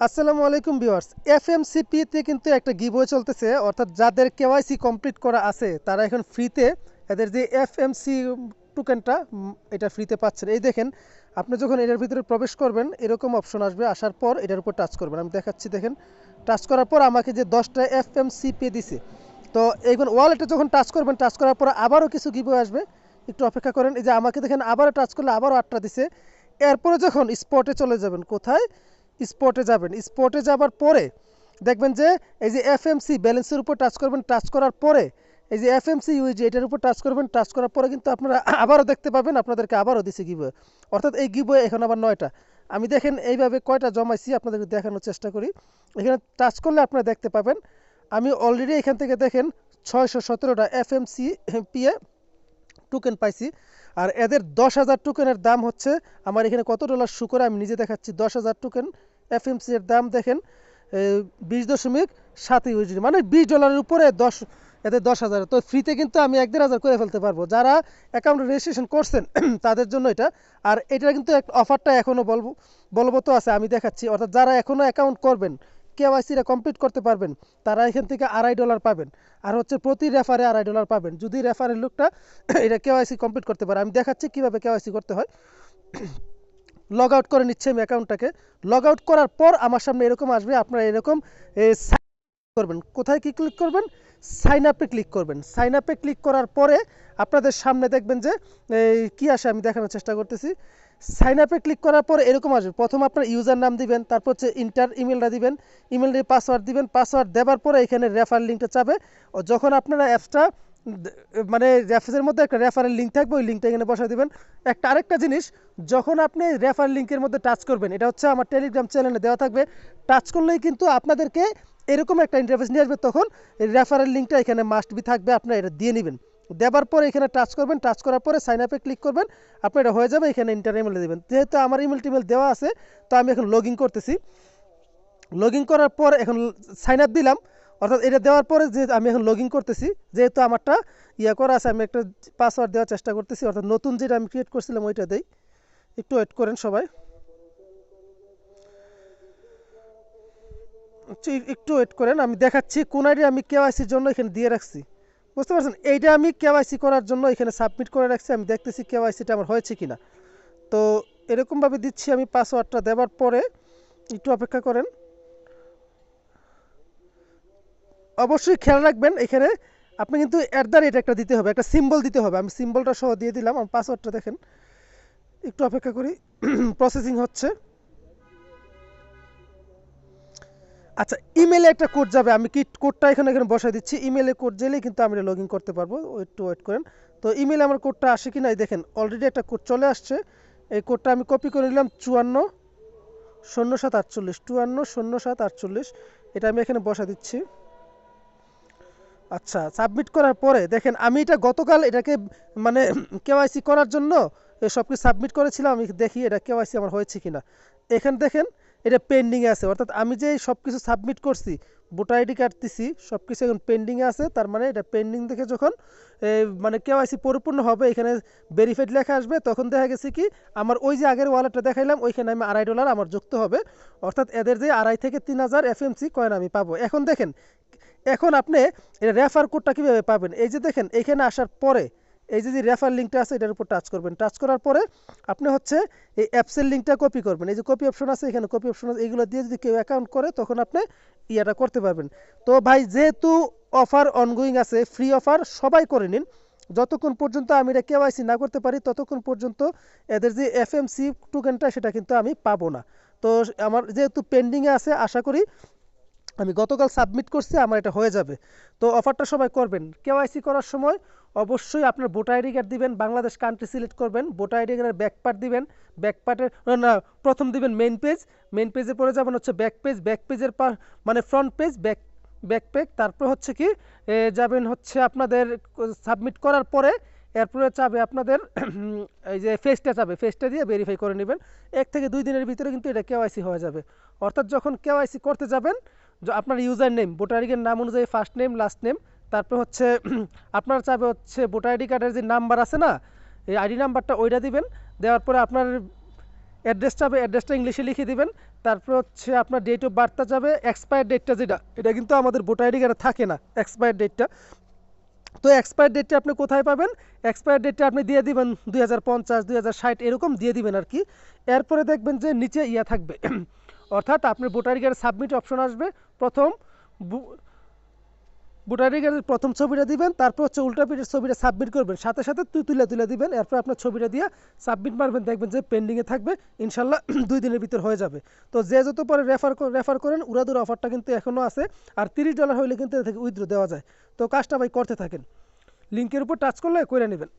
আসসালামু আলাইকুম ভিউয়ার্স এফএমসিপিতে কিন্তু একটা গিভওয়ে চলতেছে অর্থাৎ যাদের কেওয়াইসি কমপ্লিট করা আছে তারা এখন ফ্রিতে এদের যে এফ এফএমসি টোকেনটা উম, এটা ফ্রিতে পাচ্ছেন। এই দেখেন আপনি যখন এটার ভিতরে প্রবেশ করবেন এরকম অপশন আসবে আসার পর এটার উপর টাচ করবেন। আমি দেখাচ্ছি দেখেন টাচ করার পর আমাকে যে দশটা এফএমসি পে দিছে। তো এইগুলো ওয়ালেটে যখন টাচ করবেন টাচ করার পর আবারও কিছু গিভওয়ে আসবে। একটু অপেক্ষা করেন এই যে আমাকে দেখেন আবারও টাচ করলে আবারও আটটা দিছে। এরপরে যখন স্পটে চলে যাবেন কোথায়? স্পটে যাবেন। স্পটে যাবার পরে দেখবেন যে এই যে এফ এফএমসি ব্যালেন্সের উপর টাচ করবেন টাচ করার পরে এই যে এফ এফএমসি ইউজি এটার উপর টাচ করবেন টাচ করার পরে কিন্তু আপনারা আবারও দেখতে পাবেন, আপনাদেরকে আবারও দিছে গিবয়ে অর্থাৎ এই গিবয়ে এখন আবার নয়টা। আমি দেখেন এইভাবে কয়টা জমাইছি, আপনাদেরকে দেখানোর চেষ্টা করি। এখানে টাচ করলে আপনারা দেখতে পাবেন, আমি অলরেডি এখান থেকে দেখেন ছয়শো সতেরোটা এফ এফএমসি পিএ টোকেন পাইছি। আর এদের দশ হাজার টোকেনের দাম হচ্ছে, আমার এখানে কত ডলার শু করে আমি নিজে দেখাচ্ছি, দশ হাজার টোকেন এফএমসি এর দাম দেখেন বিশ দশমিক সাত ইউজি মানে বিশ ডলারের উপরে দশ, এতে দশ হাজার। তো ফ্রিতে কিন্তু আমি এক দেড় হাজার করে ফেলতে পারব। যারা অ্যাকাউন্ট রেজিস্ট্রেশন করছেন, তাদের জন্য এটা। আর এটা কিন্তু এক অফারটা এখনও বলব, বলবৎ আছে, আমি দেখাচ্ছি। অর্থাৎ যারা এখনও অ্যাকাউন্ট করবেন কেওয়াইসিটা কমপ্লিট করতে পারবেন, তারা এখান থেকে আড়াই ডলার পাবেন। আর হচ্ছে প্রতি রেফারে আড়াই ডলার পাবেন। যদি রেফারের লোকটা এটা কেওয়াইসি কমপ্লিট করতে পারে, আমি দেখাচ্ছি কীভাবে কেওয়াইসি করতে হয়। লগ আউট করে নিচ্ছে আমি অ্যাকাউন্টটাকে লগ আউট করার পর আমার সামনে এরকম আসবে, আপনারা এরকম করবেন। কোথায় কি ক্লিক করবেন? সাইন আপে ক্লিক করবেন। সাইন আপে ক্লিক করার পরে আপনাদের সামনে দেখবেন যে কি আসে আমি দেখানোর চেষ্টা করতেছি। সাইন আপে ক্লিক করার পরে এরকম আসবে। প্রথম আপনার ইউজার নাম দিবেন, তারপর হচ্ছে ইন্টার ইমেলটা দিবেন ইমেল দিয়ে পাসওয়ার্ড দিবেন। পাসওয়ার্ড দেওয়ার পরে এখানে রেফার লিঙ্কটা চাবে ও যখন আপনারা অ্যাপসটা মানে অ্যাপসের মধ্যে একটা রেফারেল লিঙ্ক থাকবে, ওই লিঙ্কটা এখানে বসায় দিবেন। একটা আরেকটা জিনিস, যখন আপনি রেফার লিঙ্কের মধ্যে টাচ করবেন, এটা হচ্ছে আমার টেলিগ্রাম চ্যানেলে দেওয়া থাকবে টাচ করলেই কিন্তু আপনাদেরকে এরকম একটা ইন্টারফেস নিয়ে আসবে, তখন এই রেফারেল লিঙ্কটা এখানে মাস্ট বি থাকবে, আপনারা এটা দিয়ে নেবেন। দেওয়ার পরে এখানে টাচ করবেন টাচ করার পরে সাইন আপে ক্লিক করবেন, আপনার এটা হয়ে যাবে, এখানে ইন্টার ইমেল দেবেন। যেহেতু আমার ইমেল টিমেল দেওয়া আছে, তো আমি এখন লগ করতেছি। লগ করার পর এখন সাইন আপ দিলাম অর্থাৎ এটা দেওয়ার পরে যে আমি এখন লগ করতেছি, যেহেতু আমারটা ইয়ে করা আছে, আমি একটা পাসওয়ার্ড দেওয়ার চেষ্টা করতেছি, অর্থাৎ নতুন যেটা আমি ক্রিয়েট করছিলাম ওইটা দেই। একটু ওয়েট করেন সবাই। একটু- ওয়েট করেন, আমি দেখাচ্ছি কোন আইডি আমি কেওয়াইসির জন্য এখানে দিয়ে রাখছি। বুঝতে পারছেন? এইটা আমি কেওয়াইসি করার জন্য এখানে সাবমিট করে রাখছি, আমি দেখতেছি কেওয়াইসিটা আমার হয়েছে কিনা। তো এরকমভাবে দিচ্ছি আমি পাসওয়ার্ডটা দেওয়ার পরে, একটু অপেক্ষা করেন। অবশ্যই খেয়াল রাখবেন, এখানে আপনি কিন্তু অ্যাট দ্য রেট একটা দিতে হবে, একটা সিম্বল দিতে হবে। আমি সিম্বলটা সহ দিয়ে দিলাম, আমার পাসওয়ার্ডটা দেখেন। একটু অপেক্ষা করি প্রসেসিং হচ্ছে। আচ্ছা ইমেলে একটা কোড যাবে, আমি কি কোডটা এখানে এখানে বসাই দিচ্ছি। ইমেলে কোড গেলেই কিন্তু আমি লগ করতে পারব। একটু ওয়েট করেন। তো ইমেলে আমার কোডটা আসে কি না দেখেন অলরেডি একটা কোড চলে আসছে। এই কোডটা আমি কপি করে নিলাম, চুয়ান্ন, শূন্য সাত আটচল্লিশ, চুয়ান্ন, শূন্য সাত আটচল্লিশ। এটা আমি এখানে বসা দিচ্ছি। আচ্ছা সাবমিট করার পরে দেখেন, আমি এটা গতকাল এটাকে মানে কেওয়াইসি করার জন্য সব কিছু সাবমিট করেছিলাম, আমি দেখি এটা কেওয়াইসি আমার হয়েছে কিনা। এখানে দেখেন, এটা পেন্ডিংয়ে আছে, অর্থাৎ আমি যে সব কিছু সাবমিট করছি, ভোটার আইডি দিছি সব কিছু এখন পেন্ডিংয়ে আছে, তার মানে এটা পেন্ডিং দেখে যখন মানে কেওয়াইসি পরিপূর্ণ হবে, এখানে ভেরিফাইড লেখা আসবে, তখন দেখা গেছে কি, আমার ওই যে আগের ওয়ালেটটা দেখাইলাম, ওইখানে আমি আড়াই ডলার আমার যুক্ত হবে, অর্থাৎ এদের যে আড়াই থেকে তিন হাজার এফএমসি কয়েন আমি পাবো। এখন দেখেন এখন আপনি এটা রেফার কোডটা কীভাবে পাবেন? এই যে দেখেন, এখানে আসার পরে, এই যে যে রেফার লিঙ্কটা আছে, এটার উপর টাচ করবেন। টাচ করার পরে আপনি হচ্ছে এই অ্যাপসের লিঙ্কটা কপি করবেন। এই যে কপি অপশন আছে, এখানে কপি অপশন আছে, এইগুলো দিয়ে যদি কেউ অ্যাকাউন্ট করে, তখন আপনি ইয়েটা করতে পারবেন। তো ভাই, যেহেতু অফার অনগোয়িং আছে ফ্রি অফার সবাই করে নিন। যতক্ষণ পর্যন্ত আমি এটা কেওয়াইসি না করতে পারি, ততক্ষণ পর্যন্ত এদের যে এফএমসি টোকেনটা সেটা কিন্তু আমি পাবো না। তো আমার যেহেতু পেন্ডিংয়ে আছে, আশা করি আমি গতকাল সাবমিট করছি, আমার এটা হয়ে যাবে। তো অফারটা সবাই করবেন। কেওয়াইসি করার সময় অবশ্যই আপনার ভোটার আইডি কার্ড দিবেন, বাংলাদেশ কান্ট্রি সিলেক্ট করবেন, ভোটার আইডি কার্ডের ব্যাক পার্ট দিবেন ব্যাক পার্টের না প্রথম দিবেন মেন পেজ মেন পেজে পরে যাবেন হচ্ছে ব্যাক পেজ ব্যাক পেজের পা মানে ফ্রন্ট পেজ ব্যাক ব্যাকপ্যাক তারপর হচ্ছে কি যাবেন হচ্ছে আপনাদের সাবমিট করার পরে, এরপরে চাবে আপনাদের, এই যে ফেসটা চাবে ফেসটা দিয়ে ভেরিফাই করে নেবেন। এক থেকে দুই দিনের ভিতরে কিন্তু এটা কেওয়াইসি হয়ে যাবে। অর্থাৎ যখন কেওয়াইসি করতে যাবেন আপনার ইউজার নেম ভোটার আইডির নাম অনুযায়ী ফার্স্ট নেম লাস্ট নেম তারপর হচ্ছে আপনার চাবে হচ্ছে ভোটার আইডি কার্ডের যে নাম্বার আছে না, এই আইডি নাম্বারটা ওইটা দিবেন, দেওয়ার পরে আপনার অ্যাড্রেসটা হবে অ্যাড্রেসটা ইংলিশে লিখে দিবেন, তারপর হচ্ছে আপনার ডেট অফ বার্থটা যাবে এক্সপায়ার ডেটটা যেটা, এটা কিন্তু আমাদের ভোটার আইডি কার্ডে থাকে না এক্সপায়ার ডেটটা তো এক্সপায়ার ডেটটা আপনি কোথায় পাবেন? এক্সপায়ার ডেটটা আপনি দিয়ে দিবেন দুই হাজার পঞ্চাশ, দুই হাজার ষাট, এরকম দিয়ে দিবেন আর কি। এরপরে দেখবেন যে নিচে ইয়া থাকবে। অর্থাৎ আপনার কার্ডের সাবমিট অপশন আসবে। প্রথম কার্ডের প্রথম ছবিটা দিবেন, তারপর হচ্ছে উল্টা পিঠের ছবিটা সাবমিট করবেন। সাথে সাথে তুই তুলে তুলে দিবেন, এরপর আপনার ছবিটা দিয়ে সাবমিট মারবেন, দেখবেন যে পেন্ডিংয়ে থাকবে, ইনশাল্লাহ দুই দিনের ভিতর হয়ে যাবে। তো যে যত পরে রেফার রেফার করেন উড়াদুর অফারটা কিন্তু এখনও আছে, আর তিরিশ ডলার হইলে কিন্তু এ থেকে উইথড্র দেওয়া যায়। তো কাজটা ভাই করতে থাকেন। লিঙ্কের উপর টাচ করলে করে নেবেন।